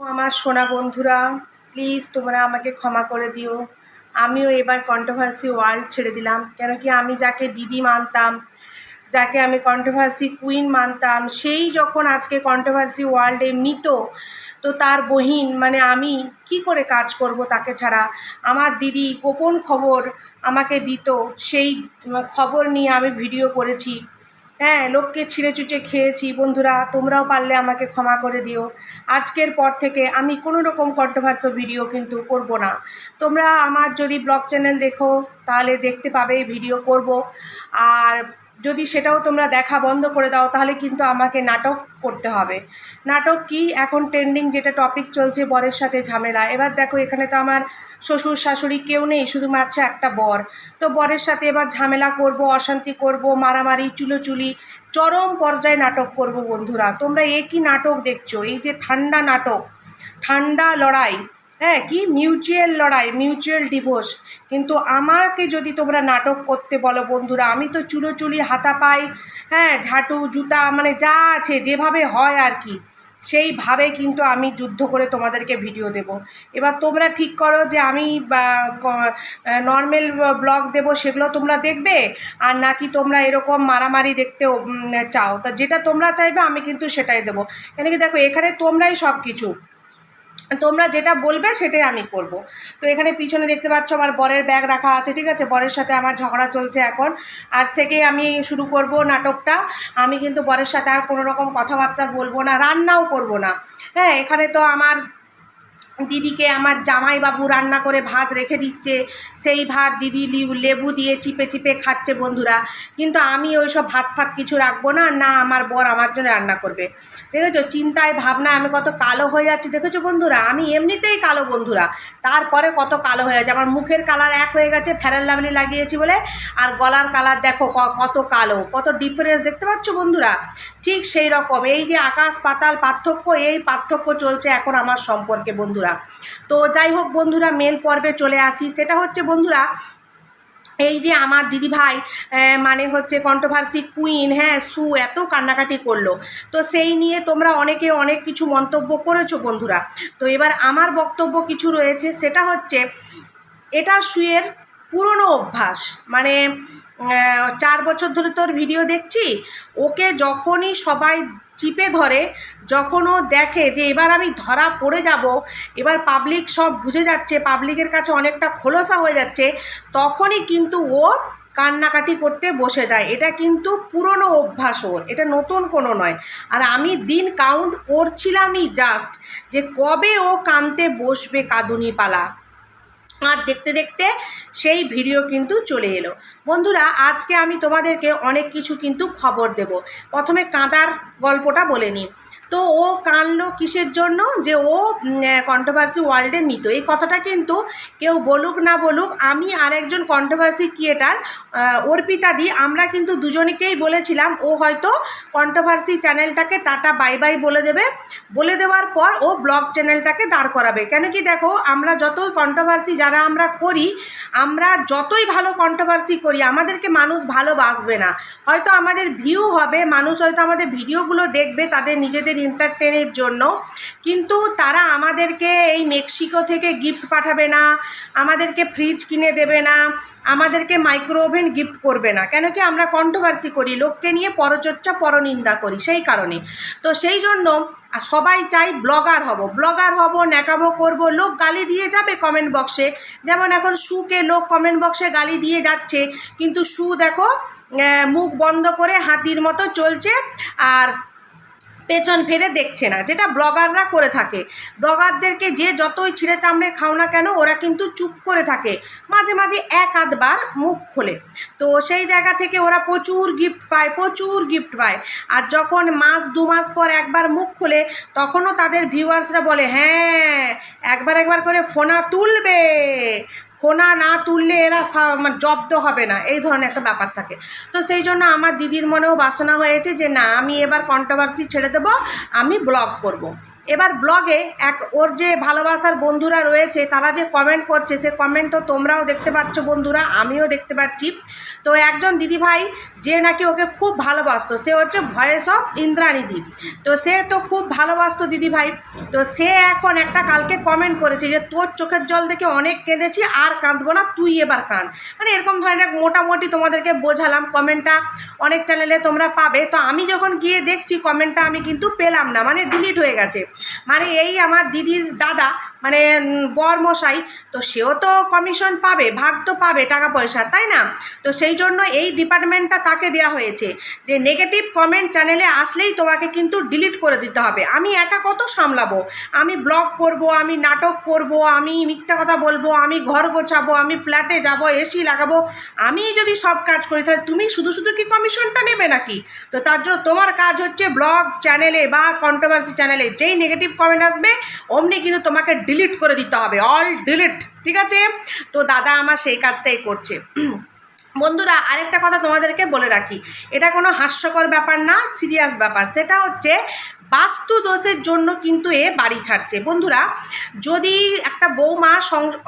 আমার সোনা বন্ধুরা প্লিজ তোমরা আমাকে ক্ষমা করে দিও। আমিও এবার কন্ট্রোভার্সি ওয়ার্ল্ড ছেড়ে দিলাম। কেন কি আমি যাকে দিদি মানতাম, যাকে আমি কন্ট্রোভার্সি কুইন মানতাম, সেই যখন আজকে কন্ট্রোভার্সি ওয়ার্ল্ডে মৃত, তো তার বহিন মানে আমি কি করে কাজ করব তাকে ছাড়া? আমার দিদি গোপন খবর আমাকে দিত, সেই খবর নিয়ে আমি ভিডিও করেছি। হ্যাঁ লোককে ছিঁড়ে চুচে খেয়েছি। বন্ধুরা, তোমরাও পারলে আমাকে ক্ষমা করে দিও। আজকের পর থেকে আমি কোনো রকম কন্ট্রোভার্সি ভিডিও কিন্তু করব না। তোমরা আমার যদি ব্লগ চ্যানেল দেখো, তাহলে দেখতে পাবে ভিডিও করব। আর যদি সেটাও তোমরা দেখা বন্ধ করে দাও, তাহলে কিন্তু আমাকে নাটক করতে হবে। নাটক কি? এখন ট্রেন্ডিং যেটা টপিক চলছে, বরের সাথে ঝামেলা। এবার দেখো, এখানে তো আমার শ্বশুর, শাশুড়ি কেউ নেই, শুধুমাত্র একটা বর। তো বরের সাথে এবার ঝামেলা করব, অশান্তি করব, মারামারি, চুলোচুলি চরম পর্যায়ে নাটক করব বন্ধুরা। তোমরা এ কি নাটক দেখছ? এই যে ঠান্ডা নাটক, ঠান্ডা লড়াই হ্যাঁ কি মিউচুয়াল লড়াই, মিউচুয়াল ডিভোর্স। কিন্তু আমাকে যদি তোমরা নাটক করতে বলো বন্ধুরা, আমি তো চুলোচুলি, হাতা পাই হ্যাঁ ঝাঁটু, জুতা মানে যা আছে, যেভাবে হয় আর কি। সেইভাবে কিন্তু আমি যুদ্ধ করে তোমাদেরকে ভিডিও দেব। এবার তোমরা ঠিক করো যে আমি নর্মাল ব্লগ দেব, সেগুলো তোমরা দেখবে, আর নাকি তোমরা এরকম মারামারি দেখতে চাও। তা যেটা তোমরা চাইবে, আমি কিন্তু সেটাই দেবো। কেন কি দেখো, এখানে তোমরাই সব কিছু তোমরা যেটা বলবে সেটাই আমি করব। তো এখানে পিছনে দেখতে পাচ্ছ আমার বরের ব্যাগ রাখা আছে, ঠিক আছে? বরের সাথে আমার ঝগড়া চলছে এখন। আজ থেকে আমি শুরু করব নাটকটা। আমি কিন্তু বরের সাথে আর কোনো রকম কথাবার্তা বলব না, রান্নাও করব না। হ্যাঁ এখানে তো আমার দিদিকে আমার জামাইবাবু রান্না করে ভাত রেখে দিচ্ছে, সেই ভাত দিদি লেবু দিয়ে চিপে চিপে খাচ্ছে বন্ধুরা। কিন্তু আমি ওই সব ভাত ফাত কিছু রাখব না না আমার বর আমার জন্য রান্না করবে। দেখেছ? চিন্তায়, ভাবনায় আমি কত কালো হয়ে যাচ্ছি। দেখেছ বন্ধুরা? আমি এমনিতেই কালো বন্ধুরা। তারপরে কত কালো হয়ে যাচ্ছে। আমার মুখের কালার এক হয়ে গেছে ফেরাল লাভলি লাগিয়েছি বলে। আর গলার কালার দেখো কত কালো, কত ডিফারেন্স দেখতে পাচ্ছ বন্ধুরা? ঠিক সেই রকম। এই যে আকাশ পাতাল পার্থক্য, এই পার্থক্য চলছে এখন আমার সম্পর্কে বন্ধুরা। তো যাই হোক বন্ধুরা মেল পর্বে চলে আসি। সেটা হচ্ছে বন্ধুরা, এই যে আমার দিদিভাই মানে হচ্ছে কন্ট্রোভার্সি কুইন হ্যাঁ সু এত কান্নাকাটি করল। তো সেই নিয়ে তোমরা অনেকে অনেক কিছু মন্তব্য করেছ বন্ধুরা। তো এবার আমার বক্তব্য কিছু রয়েছে, সেটা হচ্ছে, এটা সুয়ের পুরনো অভ্যাস। মানে চার বছর ধরে তোর ভিডিও দেখছি? ওকে যখনই সবাই চিপে ধরে, যখন ও দেখে যে এবার আমি ধরা পড়ে যাব, এবার পাবলিক সব বুঝে যাচ্ছে পাবলিকের কাছে অনেকটা খোলসা হয়ে যাচ্ছে, তখনই কিন্তু ও কান্নাকাটি করতে বসে যায়। এটা কিন্তু পুরনো অভ্যাস ওর, এটা নতুন কোনো নয়। আর আমি দিন কাউন্ট করছিলামই জাস্ট যে কবে ও কানতে বসবে কাঁদুনি পালা আর দেখতে দেখতে সেই ভিডিও কিন্তু চলে এলো। বন্ধুরা, আজকে আমি তোমাদেরকে অনেক কিছু কিন্তু খবর দেব। প্রথমে কাঁদার গল্পটা বলে নিই। তো ও কানলো কিসের জন্য? যে ও কন্ট্রোভার্সি ওয়ার্ল্ডে মৃত। এই কথাটা কিন্তু কেউ বলুক না বলুক, আমি আরেকজন কন্ট্রোভার্সি ক্রিয়েটার অর্পিতাদি আমরা কিন্তু দুজনকেই বলেছিলাম, ও হয়তো কন্ট্রোভার্সি চ্যানেলটাকে টাটা, বাই বাই বলে দেবে। বলে দেওয়ার পর ও ব্লগ চ্যানেলটাকে দাঁড় করাবে। কেন কি দেখো, আমরা যতই কন্ট্রোভার্সি যারা আমরা করি আমরা যতই ভালো কন্ট্রোভার্সি করি, আমাদেরকে মানুষ ভালোবাসবে না। হয়তো আমাদের ভিউ হবে, মানুষ হয়তো আমাদের ভিডিওগুলো দেখবে তাদের নিজেদের এন্টারটেনের জন্য, কিন্তু তারা আমাদেরকে এই মেক্সিকো থেকে গিফট পাঠাবে না, আমাদেরকে ফ্রিজ কিনে দেবে না আমাদেরকে মাইক্রো ওভেন গিফট করবে না। কেন কি আমরা কন্ট্রোভার্সি করি, লোককে নিয়ে পরচর্চা, পরনিন্দা করি, সেই কারণে। তো সেই জন্য সবাই চাই ব্লগার হব। ব্লগার হব, ন্যাকামো করব, লোক গালি দিয়ে যাবে কমেন্ট বক্সে যেমন এখন সুকে লোক কমেন্ট বক্সে গালি দিয়ে যাচ্ছে, কিন্তু সু দেখো মুখ বন্ধ করে হাতির মতো চলছে, আর পেছন ফিরে দেখছে না, যেটা ব্লগাররা করে থাকে। ব্লগারদেরকে যে যতই ছিঁড়ে চামড়ে খাও না কেন, ওরা কিন্তু চুপ করে থাকে। মাঝে মাঝে এক আধবার মুখ খোলে। তো সেই জায়গা থেকে ওরা প্রচুর গিফট পায়, প্রচুর গিফট পায়। আর যখন মাস, দু মাস পর একবার মুখ খোলে, তখনও তাদের ভিউয়ার্সরা বলে হ্যাঁ একবার একবার করে ফোনা তুলবে। ফোনা না তুললে এরা মানে জব্দ হবে না, এই ধরনের একটা ব্যাপার থাকে তো সেই জন্য আমার দিদির মনেও বাসনা হয়েছে যে, না, আমি এবার কন্ট্রোভার্সি ছেড়ে দেবো, আমি ব্লগ করব। এবার ব্লগে এক, ওর যে ভালোবাসার বন্ধুরা রয়েছে, তারা যে কমেন্ট করছে, সে কমেন্ট তো তোমরাও দেখতে পাচ্ছ বন্ধুরা, আমিও দেখতে পাচ্ছি তো একজন দিদিভাই যে নাকি ওকে খুব ভালোবাসতো, সে হচ্ছে ভয়েস অফ ইন্দ্রানিধি। তো সে তো খুব ভালোবাসতো দিদিভাই। তো সে এখন একটা কালকে কমেন্ট করেছে যে, তোর চোখের জল দেখে অনেক কেঁদেছি, আর কাঁদবো না, তুই এবার কাঁদ। মানে এরকম ধরনের মোটামুটি তোমাদেরকে বোঝালাম। কমেন্টটা অনেক চ্যানেলে তোমরা পাবে। তো আমি যখন গিয়ে দেখছি কমেন্টটা আমি কিন্তু পেলাম না। মানে ডিলিট হয়ে গেছে। মানে এই আমার দিদির দাদা মানে বরমশাই তো সেও তো কমিশন পাবে, ভাগ তো পাবে টাকা পয়সা, তাই না? তো সেই জন্য এই ডিপার্টমেন্টটা তাকে দেওয়া হয়েছে যে নেগেটিভ কমেন্ট চ্যানেলে আসলেই তোমাকে কিন্তু ডিলিট করে দিতে হবে। আমি একা কত সামলাবো? আমি ব্লগ করব, আমি নাটক করব, আমি মিথ্যা কথা বলব, আমি ঘর গোছাবো, আমি ফ্ল্যাটে যাব এসি লাগাবো, আমি যদি সব কাজ করি, তাহলে তুমি শুধু শুধু কি কমিশনটা নেবে নাকি? তো তার জন্য তোমার কাজ হচ্ছে ব্লগ চ্যানেলে বা কন্ট্রোভার্সি চ্যানেলে যেই নেগেটিভ কমেন্ট আসবে, অমনি কিন্তু তোমাকে ডিলিট করে দিতে হবে অল ডিলিট ঠিক আছে? তো দাদা আমার সেই কাজটাই করছে। বন্ধুরা, আরেকটা কথা তোমাদেরকে বলে রাখি। এটা কোনো হাস্যকর ব্যাপার না সিরিয়াস ব্যাপার। সেটা হচ্ছে বাস্তু দোষের জন্য কিন্তু এ বাড়ি ছাড়ছে। বন্ধুরা, যদি একটা বৌমা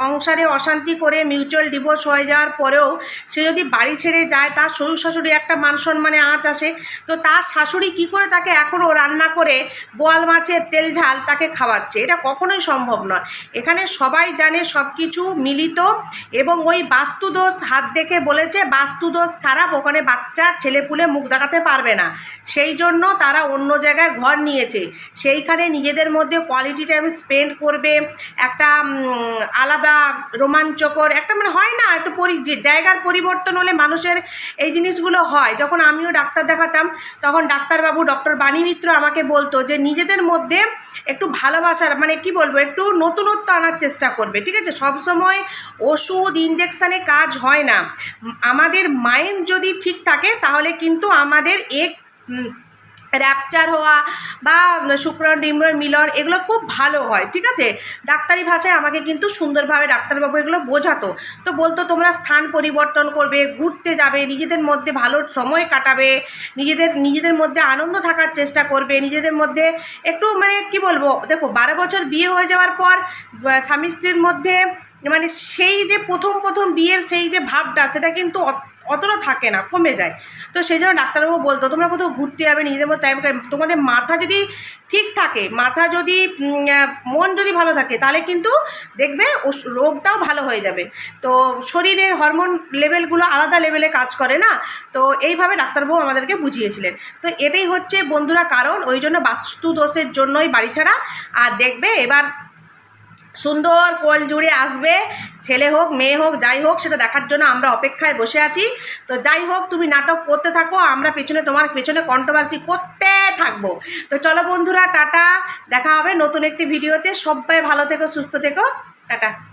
সংসারে অশান্তি করে মিউচুয়াল ডিভোর্স হয়ে যাওয়ার পরেও সে যদি বাড়ি ছেড়ে যায়, তার শ্বশুর শাশুড়ি একটা মান সম্মানে আঁচ আসে, তো তার শাশুড়ি কি করে তাকে এখনও রান্না করে বোয়াল মাছের তেল ঝাল তাকে খাওয়াচ্ছে? এটা কখনোই সম্ভব নয়। এখানে সবাই জানে সব কিছু মিলিত এবং ওই বাস্তুদোষ হাত দেখে বলেছে, বাস্তুদোষ খারাপ, ওখানে বাচ্চা, ছেলেপুলে মুখ দেখাতে পারবে না। সেই জন্য তারা অন্য জায়গায় ঘর নিয়েছে সেইখানে নিজেদের মধ্যে কোয়ালিটি টাইম স্পেন্ড করবে, একটা আলাদা রোমাঞ্চকর, একটা মানে হয় না, একটা পরি জায়গার পরিবর্তন হলে মানুষের এই জিনিসগুলো হয়। যখন আমিও ডাক্তার দেখাতাম, তখন ডাক্তারবাবু ডক্টর বাণী মিত্র আমাকে বলতো যে, নিজেদের মধ্যে একটু ভালোবাসার মানে কি বলব, একটু নতুনত্ব আনার চেষ্টা করবে। ঠিক আছে? সবসময় ওষুধ ইঞ্জেকশানে কাজ হয় না। আমাদের মাইন্ড যদি ঠিক থাকে, তাহলে কিন্তু আমাদের এক উম, র্যাপচার হওয়া বা শুক্রণ ডিম্বর মিলন এগুলো খুব ভালো হয় ঠিক আছে? ডাক্তারি ভাষায় আমাকে কিন্তু সুন্দরভাবে ডাক্তারবাবু এগুলো বোঝাতো। তো বলতো তোমরা স্থান পরিবর্তন করবে ঘুরতে যাবে নিজেদের মধ্যে ভালো সময় কাটাবে নিজেদের নিজেদের মধ্যে আনন্দ থাকার চেষ্টা করবে নিজেদের মধ্যে একটু মানে কি বলব দেখো বারো বছর বিয়ে হয়ে যাওয়ার পর স্বামী স্ত্রীর মধ্যে মানে সেই যে প্রথম প্রথম বিয়ের সেই যে ভাবটা সেটা কিন্তু অত- অতটা থাকে না কমে যায়। তো সেই জন্য ডাক্তারবাবু বলতো, তোমরা কোথাও ঘুরতে যাবে, নিজেদের মধ্যে টাইম তোমাদের মাথা যদি ঠিক থাকে, মাথা যদি মন যদি ভালো থাকে, তাহলে কিন্তু দেখবে রোগটাও ভালো হয়ে যাবে। তো শরীরের হরমোন লেভেলগুলো আলাদা লেভেলে কাজ করে না? তো এইভাবে ডাক্তারবাবু আমাদেরকে বুঝিয়েছিলেন। তো এটাই হচ্ছে বন্ধুরা কারণ, ওই জন্য বাস্তু দোষের জন্যই বাড়ি ছাড়া। আর দেখবে এবার সুন্দর কোল জুড়ে আসবে, ছেলে হোক, মেয়ে হোক, যাই হোক, সেটা দেখার জন্য আমরা অপেক্ষায় বসে আছি। তো যাই হোক, তুমি নাটক করতে থাকো, আমরা পেছনে তোমার পেছনে কন্ট্রোভার্সি করতে থাকব। তো চলো বন্ধুরা, টাটা, দেখা হবে নতুন একটি ভিডিওতে। সবাই ভালো থেকো, সুস্থ থেকো, টাটা।